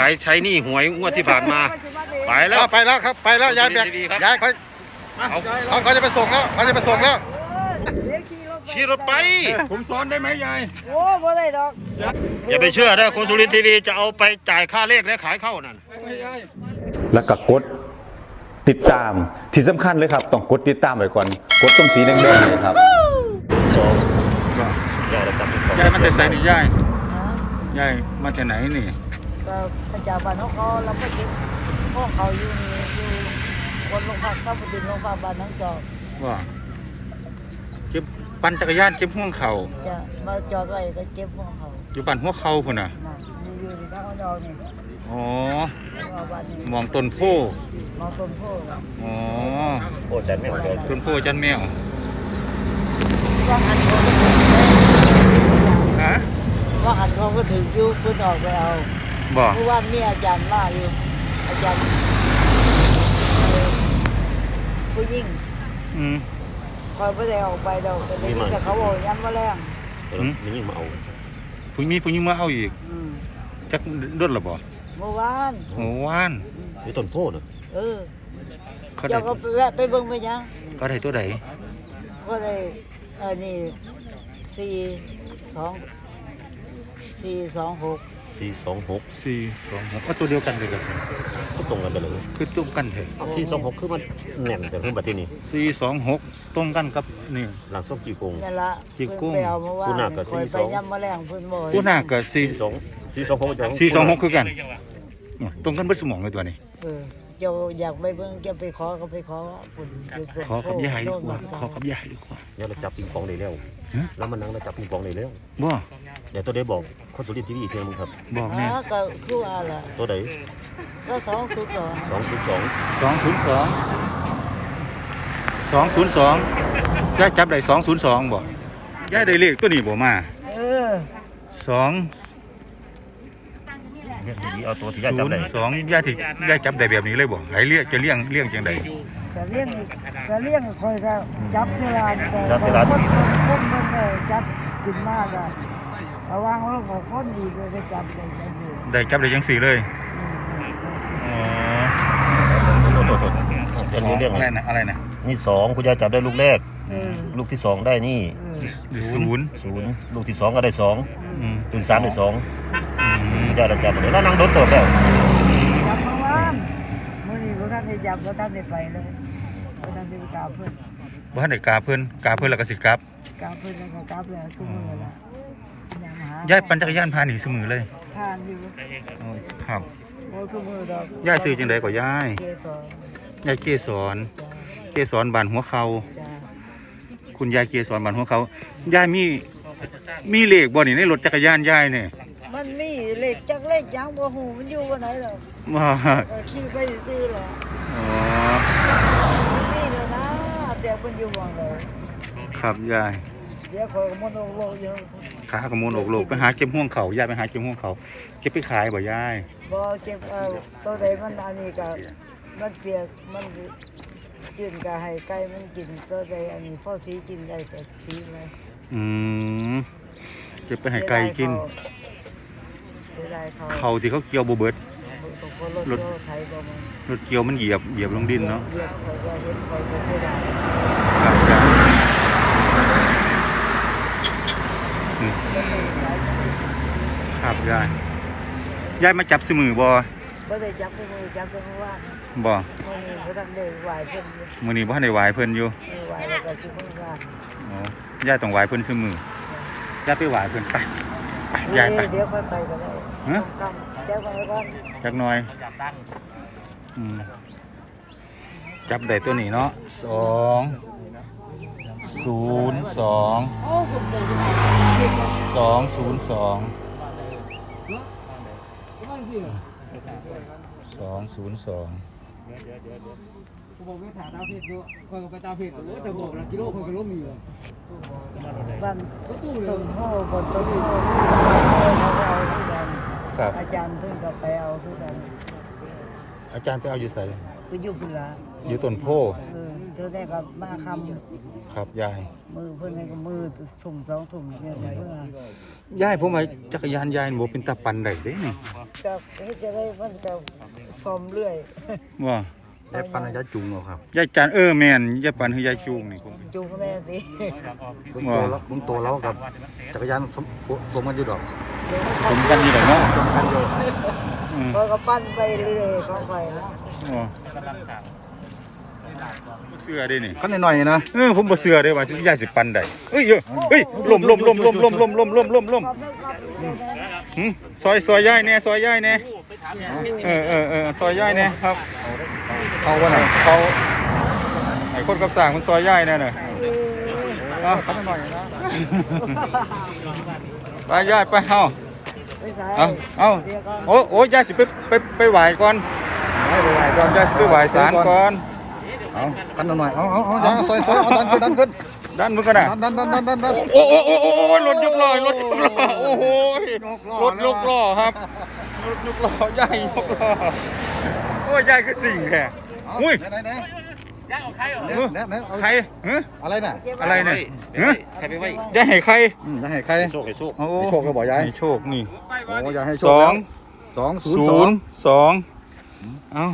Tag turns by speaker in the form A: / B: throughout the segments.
A: ขายใช้หนี้หวยงวดที่ผ่านมา ไปแล้ว
B: ไปแล้วครับ ไปแล้วยายแบก
A: ดีๆครับ
B: ยายเขา
A: เอา
B: เขาเขาจะไปส่งแล้วเขาจะไปส่งแล้ว
A: ขี่รถไป
C: ผมสอนได้ไหมยาย
D: โอ้บ่ได้ดอก
A: อย่าไปเชื่อนะคนสุรินทร์ทีวีจะเอาไปจ่ายค่าเลขและขายเข้านั่น
C: ไม่ยาย
E: แล้วก็กดติดตามที่สำคัญเลยครับ ต้องกดติดตามไว้ก่อน กดตรงสีแดงๆเลยครับ
C: ยายมาแต่ใส่นี่ยาย ยายมาแต่ไหนนี่
D: ก็พระเจ้าบ้านของเขาเราก็คิดห้องเขาอยู่นี่อยู่บนโรงพักทับดินโรงพักบ้านน้องจอก
C: ว่าเก็บปั่นจักรยานเก็บห่วงเข่า
D: จะมาจอดไว้ก็เก็บห้องเขา
C: อยู่ปั่นหัวเข่าพุ่นน่ะ
D: น่ะอยู่อยู่ที่ทางเอานี่
C: อ๋อ
D: เอาบ้านนี้
C: มองต้นโพ
D: มองต้นโพธิ์
C: อ๋อ
A: โอ้จันไม่เอาเลย
C: ต้นโพจันแมว
D: ว่าหันเขาก็ถึง
C: ฮะ
D: ว่าหันเขาก็ถึงอยู่เพิ่นออกไปเอา
C: บ่
D: เมื่อวานมีอาจารย์มาอยู่อาจารย์เอ่อผู้หญิง
C: อืม
D: คอยไม่ได้ออกไปดอกแต่ได้ยินแต่เขาบอกย้ำว่าแรง
C: อืม
A: มันยิ่งมาเอา
C: ผู้มีผู้หญิงมาเอาอีก
D: อืม
C: จักเดือนละบ่
D: เมื่อวาน
C: โอ้วาน
A: นี่ต้นโพนะ
D: เออ
C: เขาได้
D: เจ้าก็ไปแวะไปเบิ่งไปยัง
C: เขาได้ตัวใด
D: ก็ได้อันนี้สี่สองสี่สองหก
A: สี่สองหก
C: สี่สองหกก็ตัวเดียวกันเลยครับ
A: ก็ตรงกันไปเลย
C: คือตรงกันเถอะ
A: สี่สองหกคือมันแน่นแต่เพิ่มบัตรนี้
C: สี่สองหกตรงกันกับนี่
A: หลังส้มจีกง
D: นั่นละ
C: จิกกุ้ง
D: เพิ่นไปเอาเมื่อวาน
A: ผู้หนักก็
D: คอย
A: สี่ส
D: ไป
A: อง
D: ย้ำมาแรงเพิ่นบอก
C: ผู้หน้าก็สี่
A: สี่สองสี่สองหกจะ
C: สี่สองหกคือกัน ตรงกันเบิดสมองเลยตัวนี้
D: เออเจ้าอยากไปเบิ่งจะไปขอก็ไปขอฝุ่นยู่ส่วน
C: ขอกับยายดีกว่า
D: โน่น
C: ขอกับยายดีกว่า
A: เนี่ยเราจับปิงปองได้แล้ว
C: ฮะ
A: แล้วมันนั่งเราจับปิงปองได้แล้ว
C: บ่
A: เดี๋ยวตัวได้บอกคนสุรินทร์ทีวีอีกทีนึงครับ
C: บอก
D: อ๋
C: แน่
D: อก็คือว่าล่ะ
A: ตัวไหน
D: ก็สองศูนย์สอง
A: สองศูนย์สอง
C: สองศูนย์สองสองศูนย์สองยายจับได้สองศูนย์สองบ่ยายได้เลขตัวนี้บ่มา
D: เออ
C: สอง
A: เอาตัวที่ยายจับได้
C: สองยายที่ยายจับได้แบบนี้เลยบ่ไหเรียกจะเลี้ยงเลี้ยงจังได
D: จะเลี้ยงจะเลี้ยงคอยจะจับเวลาแต่คนคนมันเลยจับกินมากอะระวังว่าของคนอีกเลยจับได้จังอยู่
C: ได้จับได้จังสี่เลยอ๋อ
A: ตัวตัวตัวอันนี้เรื่อง
C: อะไรนะอะไรนะ
A: นี่สองคุณยายจับได้ลูกแรก ลูกที่สองได้นี่
C: ศูนย์
A: ศูนย์ลูกที่สองก็ได้สอง
C: อืม
A: ลูกสามได้สอง
C: อืม
A: คุณยายเราจับหมดเลยแล้วนั่งโดนตัวแล้ว
D: จับเมื่อวานมื่อนี้พวกท่านได้จับพวกท่านได้ไปเลยพวกท่านได้ไปกราบเพื่อน
C: บ่ทันได้กาเพิ่นกาเพิ่นแล้วก็สิกลับ
D: กราบเพื่อนแล้วก็กราบแล้วทุกมือละยังหาย
C: ยายปั่นจักรยานพาหนีเสมอเลย
D: ทานอยู่
C: อ๋อครับ
D: โอ้ทุกมือดอก
C: ยายซื้อจังไดก็ยาย
D: เกสร
C: ยายเกสรเกสรบ้านหัวเขา
D: จ้า
C: คุณยายเกสรบ้านหัวเขายายมีมีเลขบ่นี่ในรถจักรยานยายเนี่ย
D: มันมีเหล็กจักเหล็กยังบ่หูมันอยู่วันไหนหรอก
C: ว่า
D: ก็ขี่ไปซื้อหรอ
C: อ๋อ
D: มันมีแล้วนะแต่มันอยู่หวังเลย
C: ครับยาย
D: เดี๋ยวคอยมันโอ้โหเยอะ
C: ขากระมูลอกโลกไปหาเก็บห่วงเขายายไปหาเก็บห่วงเขาเก็บไปขายบ่ยาย
D: บ่เก็บเอาตัวใดมันอันนี้ก็มันเปียกมัน กินก็ให้ไก่มันกินตัวใดอันนี้พ่อสีกินได้ก็สีเลย
C: อืมเก็บไปให้ไก่กิน
D: เสียดายเขา
C: เขาที่เขาเกี่ยวบ่เบิด
D: รถรถไทยก็มัน
C: รถเกี่ยวมันเหยียบเหยียบลงดินเนาะ
D: เรียกคอยก็เห็นคอยก็เสียดาย
C: ครับยายอืมครับยายยายมาจับสมือบ่
D: บ่ได้จับไปมือจับไปเมื่อวาน
C: บ่
D: มื้อนี้บ่ทันได้ไหวเพิ่นอยู่
C: มื้อนี้บ่ทันได้ไหวเพิ่นอยู่
D: เออไหวแล้วก็สิเพิ่นว่า
C: อ๋อยายต้องไหวเพิ่นเสมอยายไปไหวเพิ่นไปไปยายไป
D: เดี๋ยวค่อยไปก็ได้
C: ฮะ
D: กำเดี๋ยวก่อนก่อน
C: จักหน่อยอืมจับได้ตัวนี้เนาะสองศูนย์สองสองศูนย์สองสองศูนย์สอง
F: ผมบอกว่าถ่ายตาเพจดูคอยก็ไปตาเพจดูแต่บอกละกิโลคนก็ล้มอยู่
D: บ้าน
F: ก็ตู้เล
D: ต้
F: ย
D: นโพบนต้นโพเขาเอาคือกัน
C: ครับ
D: อาจารย์เพิ่งก็ไปเอาคือกัน
C: อาจารย์ไปเอาอยู่ใส่
D: ไปอยู่พุ่นละ
C: อยู่ต้นโพ
D: เออเธอได้กับมาค
C: ครับยายำ
D: มือเพื่อนให้กับมือสุ่มสองสุ่มเนี่ยเพื่อน
C: ยายผมว่าจักรยานยายนี่บ่เป็นตาปันได้เด้นี่
D: ก็ให้จะได้มันก็ซ่อมเรื่อย
C: ว่า
B: ยายปันยายจุงเอาครับ
C: ยายจันเออแม่นยายปันคือยายจูงนี่ผม
D: จูงแน่สิ
B: มึงโตแล้วมึงโตแล้วกับจักรยานสมสมกันอยู่ดอก
C: สมกันอยู่แล้วเนาะ
B: สมกันอยู่
C: อืม
D: ก็ก็ปั้นไปเรื่อยของไปนะ
C: อ๋อบ่ เชื่อเด้นี่
B: ขั้นหน่อยๆนะ
C: เออผมบ่เชื่อเด้ว่าสิยายสิปันได้เอ้ยเอ้ยเฮ้ยล่มล่มล่มล่มล่มล่มล่มล่มล่มล่ม
D: ก็ไม่ก็ไม่ได้นะ
C: หึซอยซอยยายแน่ซอยยายแน่เออเออเออซอยยายแน่ครับ
B: เอาวะน่ะ
C: เขาไอ้คนกับสร้างมันซอยยายแน่น่ะ
D: เออ
C: เอา
B: ขั้นหน่อยๆนะ
C: ไปยายไปเฮา
D: ไปใส่
C: เอาเอา
D: เดี๋ยวก่อน
C: โอ้โอ้ยายสิไปไปไปไหว้ก่อน
B: ไม่เป็นไรก่อน
C: ยายสิไปไหว้ศาลก่อน
B: เอาขันหน่อยเอาเอาเอาดันซอยซอยเอาดันขึ้นดันขึ้น
C: ด้านมึงกันนะ
B: ดันดันดันดันดัน
C: โอ้โอ้โอ้โอ้รถยกล้อรถยกล้อโอ้โหรถยกล้อครับรถยกล้อยายยกล้อโอ้ยยายคือสิ่งแค่อุ้ย
B: ไหนไหนไหนไหนไหนเอา
C: ใคร
B: อะไรน่ะ
C: อะไรเนี่ยฮะ
A: ใครไปไว้
C: ยาให้ใคร
B: อืมจะให้ใคร
A: โชคให้โชค
C: โอ้
B: ให้โชคก็บอกยาย
C: ให้โชคนี่
B: โอ้ยายให้โช
C: สอง
B: สองศูนย์สอง
C: นย์สองเอา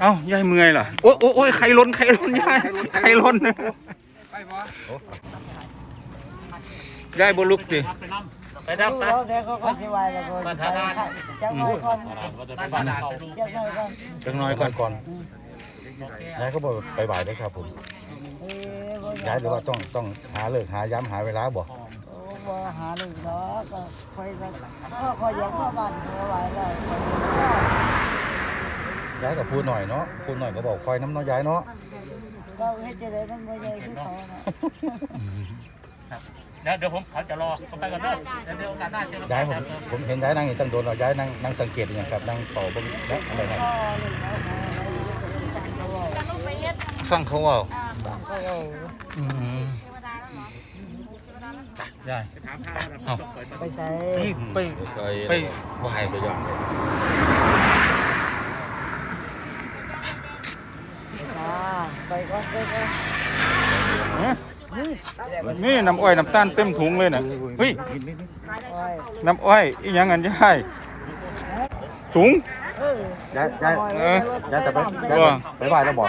C: เอายายเมื่อยเหรอโอ้โอ้โอ้ยใครล้นใครล้นยายใครล้นยายบลุกดิ
A: ไปดับ
D: ดูแล้วเดี๋ยวเขาก็สิวายแล้วก็จังหน่อยก่อนจังหน่อยก่อน
C: จังน้อยก่อนก่อน
B: ยายเขาบอกไปบ่ายได้ครับผม
D: เอ้ยา
B: ยหรือว่าต้องต้องหาเลิกหาย้ำหาเวลาบ่
D: บ่หาหนึ่งเนาะก็ค่อยก็ก็คอยยังมาบ้านเมื่อวานแล้ว
B: ยายก็พูดหน่อยเนาะพูดหน่อยก็บอกคอยน้ำเน้อยยายเนาะ
D: ก็เฮ็ดจะได้มันบ่ใหญ่คือเขานะ
A: แล้วเดี๋ยวผมเขาจะรอผมไปก่อนเด้อเดี๋ยวเดี๋ยวโอกาสหน้าเจอกัน
B: ยายผมผมเห็นยายนั่งอยู่ตั้งโดนเรายายนั่งนั่งสังเกตอย่างครับนั่งเป่าเบิ่งแล้วอะไรนะ
D: ก็เลยเอาหาอะไรอยู่จังเขาว่า
C: ฟังเขาเว่า
D: เขาเอา
C: ยายเอา
D: ไปใส่
C: ไปไปไหวไปย้อน
D: อ่าไปก่อ นไปก่อน
C: นี่น้ำอ้อยน้ำตาลเต็มถุงเลยน่ะเฮ้ย
D: โอ้ย
C: น้ำอ้อยอีหยังกันยายถุง
D: เออยา
B: ยยาย
C: เออ
B: ยายจะไป
C: เออ
B: ไปบ่ายแล้วบอก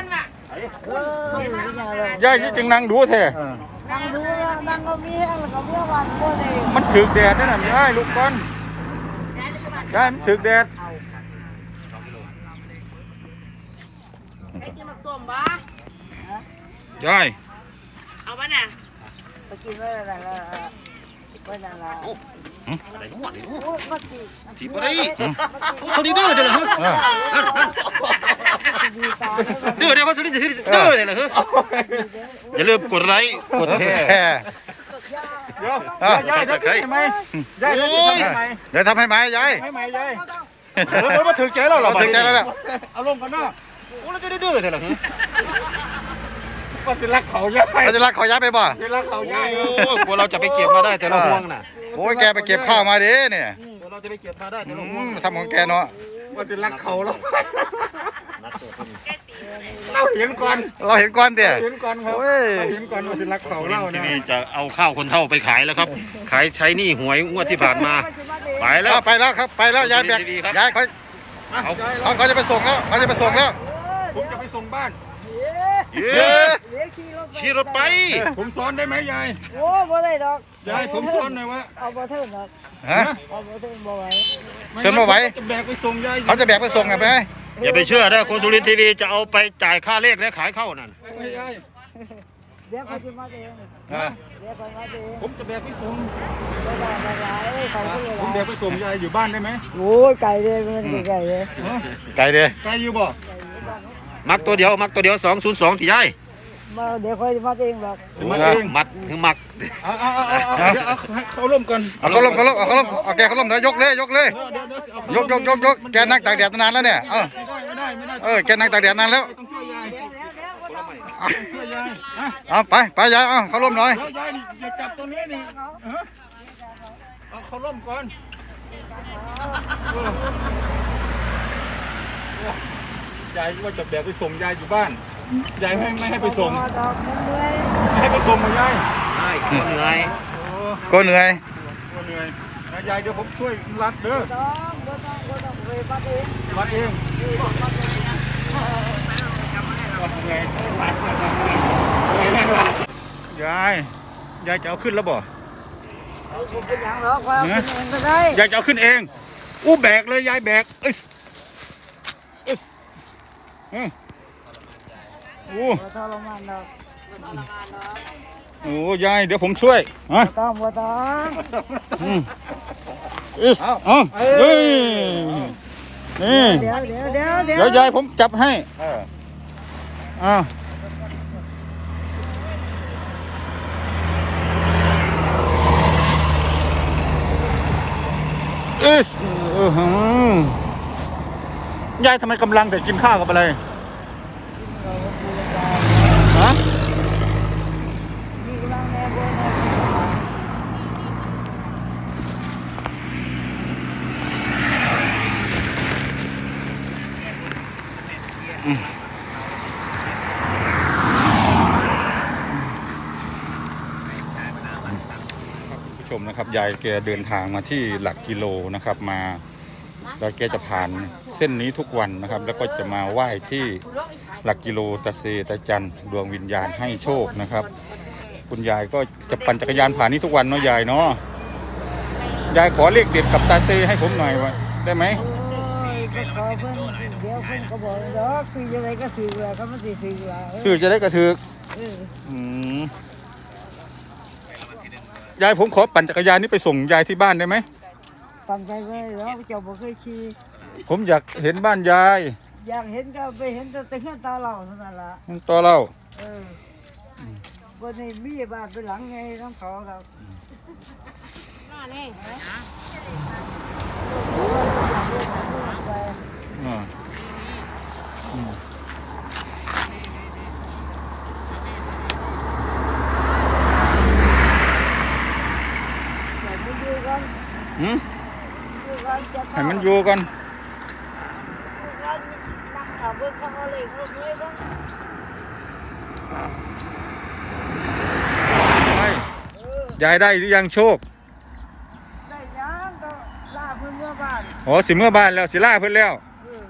D: เออไม่ยากเลย
C: ยายจึงนั่งดูแท้
B: เออ
D: นั่งดูแล้วนั่งก็มีแห้งแล้วก็เมื่อวานก็เลย
C: มันถึกแดดนั่นน่ะยายลูกก่อนยายมันถึกแดด
G: ไอ้ที่มาส้มบ่
C: ยาย
G: เอาปะเนี่ย
D: ไปกินไว้อะไรละไว้นั่นละ
A: อะไรก็หวัดเลย
D: โอ้ยมาสิ
A: ทีบอะไรเขาดีดื้อจังเลย
D: ดีตาเลยมัน
A: ดื้อเดี๋ยวเขาสุรินทร์จะดื้อดื้อเลยเหรออย่าลืมกดไลค์กดแชร์
B: แค่
C: เดี๋ยวยายทำให้ไหมยายทำให้ไหม
B: เดี๋ยวทำให้ไหมยาย
C: ให้ไหมยายเออมาถึงใจแล้วเหรอ
B: ถึงใจแล้วแหละ
C: เอาลงกันเนาะ
A: โอ้แล้วจะดื้อเลยเหรอ
C: ก็จะรักเขายาย
B: เราจะรักขอยายไปบ่
C: จะรักเขายาย
A: โอ้กลัวเราจะไปเก็บมาได้แต่เราห่วงน่ะ
B: โอ้ยแกไปเก็บข้าวมาดิเนี่ย
A: กลัวเราจะไปเก็บมาได้แต่
B: อื
A: เราห่วง
B: มทำของแกเนาะ
C: ว่าจะรักเขาแล้วเราเห็นก่อน
B: เราเห็นก้อนเตี่ย
C: เห็นก่อนครับ
B: โอ้ย
C: เราเห็นก่อนว่าจะรักเขา
A: ที
C: เล่า
A: วี
C: นะ
A: จะเอาข้าวคนเท่าไปขายแล้วครับ ขายใช้หนี้หวยงวดที่ผ่านมา ไปแล้ว
B: ไปแล้วครับไปแล้วยายแบก
A: ทีวีครับ
B: ยายเขา
A: เอา
B: เขาเขาจะไปส่งแล้วเขาจะไปส่งแล้ว
C: ผมจะไปส่งบ้าน
A: เย้
D: เลี้ยขี่รถ
A: ขี่รถไป
C: ผมสอนได้ไหมยาย
D: โอ้บ่ได้ดอก
C: ยายผมสอนหน่อยว่า
D: เอาบ่เทินดอก
B: ฮะ
D: เอาบ่เทินบ่ไหว
B: เดินมาไหว
C: จะแบกไปส่งยาย
B: เขาจะแบกไปส่งไงไปไหม
A: อย่าไปเชื่อนะคนสุรินทร์ทีวีจะเอาไปจ่ายค่าเลขและขายเข้านั่น
C: ไปยาย
D: เดี๋ยวเขาจะมาเอง
B: อะ
D: เดี๋ยวเขามาเอง
C: ผมจะแบกไปส่ง
D: บ่ได้บ่ได้เขาคือ
C: ผมแบกไปส่งยายอยู่บ้านได้ไหม
D: โอ้ยไก่เลยมันไก่เลย
B: ไกลเด้
C: ไกลอยู่บ่
A: มักตัวเดียว มักตัวเดียวสองศูนย์สองที่ได้
D: มาเดี๋ยวเขาจะมาเองหรอก
C: สมัครเอง
A: มัดคือมัก
C: เอาเอาเอาเอาเดี๋ยวเอาให้เขาร่วมกัน
B: เอาเขาล้มเขาล้มเอาเขาล้มเอาแกเขาล้มเดี๋ยวยกเลยยกเลย
C: เดี๋ยวเดี๋ยวเอา
B: ยกยกยกยกแกนั่งตากแดดนานแล้วเนี่ยเออ
C: ไม่ได้ไม่ได้ไม่ได้
B: เออแกนั่งตากแดดนานแล้ว
C: ต้องช่วยยาย
D: เดี๋ยวเดี๋ยวเดี๋ยวบ่ต้อง
C: ช่วยยายนะ
B: เอาไปไปยายเอาเขาล้มหน่อย
C: เดี๋ยวยายนี่อย่าจับตัวนี้นี่ฮะเอาเขาร่มก่อนเออ ยายว่าจะแบกไปส่งยายอยู่บ้านยายไม่ไม่ให้ไปส่ง
D: พอดอกมันเหนื่อย
C: ไม่ให้ไปส่งมายาย
A: ได้คนเหนื่อย
C: โอ้
B: ก็เหนื่อย
C: ก็เหนื่อยนะยายเดี๋ยวผมช่วยรัดเด้อ
D: ต้องก็ต้องก็ต้องไปบัดเอง
C: รัดเองเหนื่อยเหนื่อยแรงละยายยายจะเอาขึ้นแล้วบ่
D: เอาผมไปอย่างหรอกว่าเอาเป็นเองก็ได้
C: ยายจะเอาขึ้นเองอู้แบกเลยยายแบกเอ้ยเอ้ยเอ้ยโอ้
D: บ่ทรมานดอก
C: โหยายเดี๋ยวผมช่วยฮะ
D: บ่ต้องบ่ต้อง
C: อืมเอ้ยเอาเฮ้ยนี่
D: เดี๋ยวเดี๋ยวเดี๋ยวเดี๋ยว
C: เดี๋ยวยายผมจับให้
B: เออ
C: อ้าวเอ้ยเออหือ ยายทำไมกำลังแต่กินข้าวกับอะไรฮะ
D: มีกำลังแน่บ่แน่
C: คุณผู้ชมนะครับยายแกเดินทางมาที่หลักกิโลนะครับมา แล้วแกจะผ่านเส้นนี้ทุกวันนะครับ แล้วก็จะมาไหว้ที่หลักกิโลตะเซตะจันดวงวิญญาณให้โชคนะครับ คุณยายก็จะปั่นจักรยานผ่านนี้ทุกวันเนาะยายเนาะยายขอเลขเด็ดกับตาเซให้ผมหน่อยวะได้ไหม
D: โอ้ยก็ขอเพิ่นเดี๋ยวเพิ่นก็บอกดอกซื้อจะได้ก็ซื้อแหละก็มันสิซื้อแหละเออ
C: ซื้อจะได้กระถือ
D: เออ
C: อืมยายผมขอปั่นจักรยานนี้ไปส่งยายที่บ้านได้ไหม
D: ปั่นไปเลยเนาะเจ้าบ่เคยขี่
C: ผมอยากเห็นบ้านยาย
D: อยากเห็นก็ไปเห็นแต่แต่เฮือนตาเราเท่านั้นล่ะ
C: ต่อเรา
D: เออบ่ได้มีบ้านเป็นหลังไงน้ำเขาเรา
G: น่าแน่
C: อ่า
D: แต่ไม่อยู่กัน
C: หืม
D: อยู่กันจะ
C: ให้มันอยู่กัน
D: อยู่กันนั่งขับรถเขาเอาเลยเขาเลยบ้าง
C: ยายยายได้หรือยังโชค
D: ได้ยังก็ลาเพิ่นเมื่อบ้าน
C: อ๋อสิเมื่อบ้านแล้วสิล่าเพิ่นแล้ว
D: เออ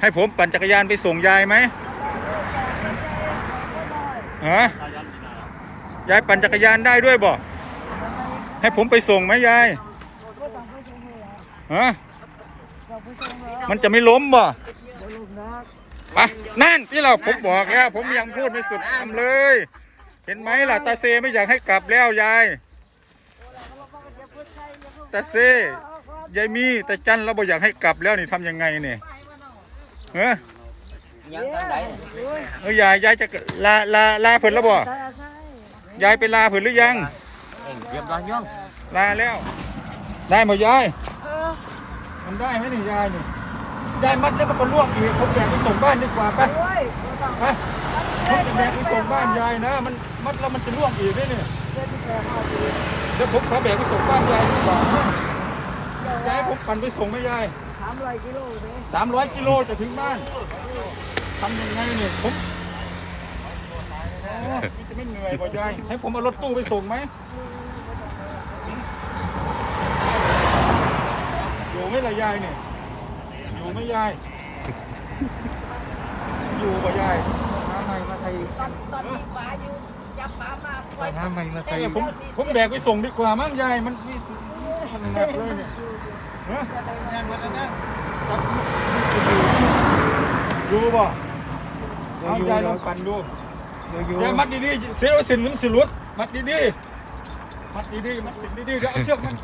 C: ให้ผมปั่นจักรยานไปส่งยายไหมฮะยายปั่นจักรยานได้ด้วยบ่ให้ผมไปส่งไหมยาย
D: ก็ต้องไปส่งเลยล่ะ
C: ฮะ
D: ต้องไปส่งแล้ว
C: มันจะไม่ล้มบ่
D: บ่ลุกนะ
C: ไปนั่นที่เราผมบอกแล้ว ผมยังพูดไม่สุดคำเลย เห็นไหมล่ะตาเซไม่อยากให้กลับแล้วยายตาเซยายมีแต่จันเราบ่อยากให้กลับแล้วนี่ทำยังไงเนี่ยเฮ้ย
D: ยังตอนไหน
C: เอ้ยยายยายจะลาลาลาเพิ่นแล้วบ่
D: ใช่ใช่
C: ยายไปลาเพิ่นหรือยัง
F: เรียบร้อยยัง
C: ลาแล้ว ได้ไหมยายมันได้ไหมนี่ยายนี่ ยายมัดแล้วมันก็ล่วงอีกผมแบกไปส่งบ้านดีกว่าไป
D: โอ้ยบ่ต้อง
C: ไปผมจะแบกไปส่งบ้านยายนะ มันมัดแล้วมันจะล่วงอีกด้วยเนี่ย
D: เดี๋ยวที่แกเอาไป
C: เดี๋ยวผมขอแบกไปส่งบ้านยายดีกว่านะยายผมปั่นไปส่งไหมยาย
D: สามร้อยกิโลเลย
C: สามร้อยกิโลจะถึงบ้านทำยังไงเนี่ยผมอ๋อนี่จะไม่เหนื่อยกว่ายายให้ผมเอารถตู้ไปส่งไหมอยู่ไหมล่ะยายเนี่ยอยู่ ไหมยาย อยู่ป่ะยาย
F: น้ำใหม่มาใส่
G: ตอนตอนที่ป้าอยู่ยับป้ามาปล่อย
F: น้ำใหม่มาใส่
C: เอ้ยผมผมแบกไปส่งดีกว่ามั้งยายมันนี่มันหนักเลยเนี่ยฮะแน่นมันแน่นจับอยู่ป่ะเอายายลองปั่นดู
F: อยู่
C: ยายมัดดีๆเสียสินมันสิหลุดมัดดีๆมัดดีๆมัดสินดีๆเดี๋ยวเอาเชือกมัน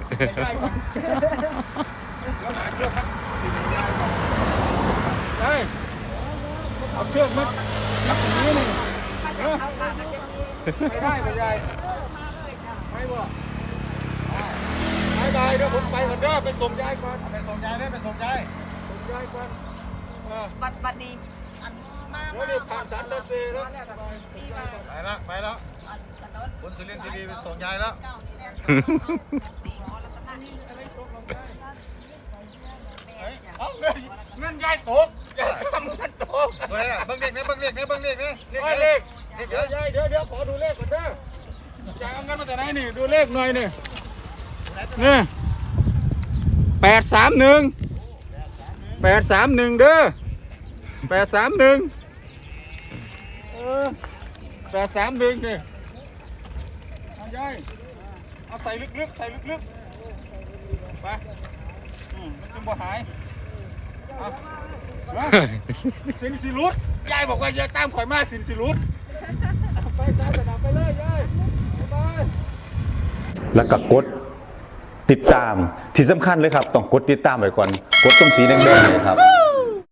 C: ได้ก่อนเดี๋ยวหาเชือกครับ ได้เอาเชือกมัดมัดอย่างนี้นี่เออไม่ได้ป่ะยายไม่บ่ไม่ได้เดี๋ยวผมไปก่อนเด้อไปส่งยายก่อนไปส่งยายได้ไปส่งยายส่งยายก่อนเออ
G: บัดบัดนี้อันมา
C: เดี๋ยวนี่ผ่านสันตะเซแล้ว
G: ที่มา
B: ไปแล้วไปแล้วคุณสุรินทร์ทีวีไปส่งยายแล้ว
C: เอาเงินเงินยายตก ยายทำเงินตกเบิ่งเลขนะเบิ่งเลขนะเบิ่งเลขนะเลขเลขเดี๋ยวเดี๋ยวเดี๋ยวขอดูเลขก่อนเด้อยายเอาเงินมาแต่ไหนนี่ดูเลขหน่อยนี่นี่แปดสามหนึ่งแปดสามหนึ่งเด้อแปดสามหนึ่งเออแปดสามหนึ่งนี่เอายายเอาใส่ลึกๆใส่ลึกๆไปอืมมันจะบ่หายเอา สินสิรุดยายบอกว่าอย่าตามข่อยมาสินสิรุดไปตามสนามไปเลยยายบ๊าย
B: แล้วก็กดติดตามที่สำคัญเลยครับ ต้องกดติดตามไว้ก่อน กดตรงสีแดงๆเลยครับ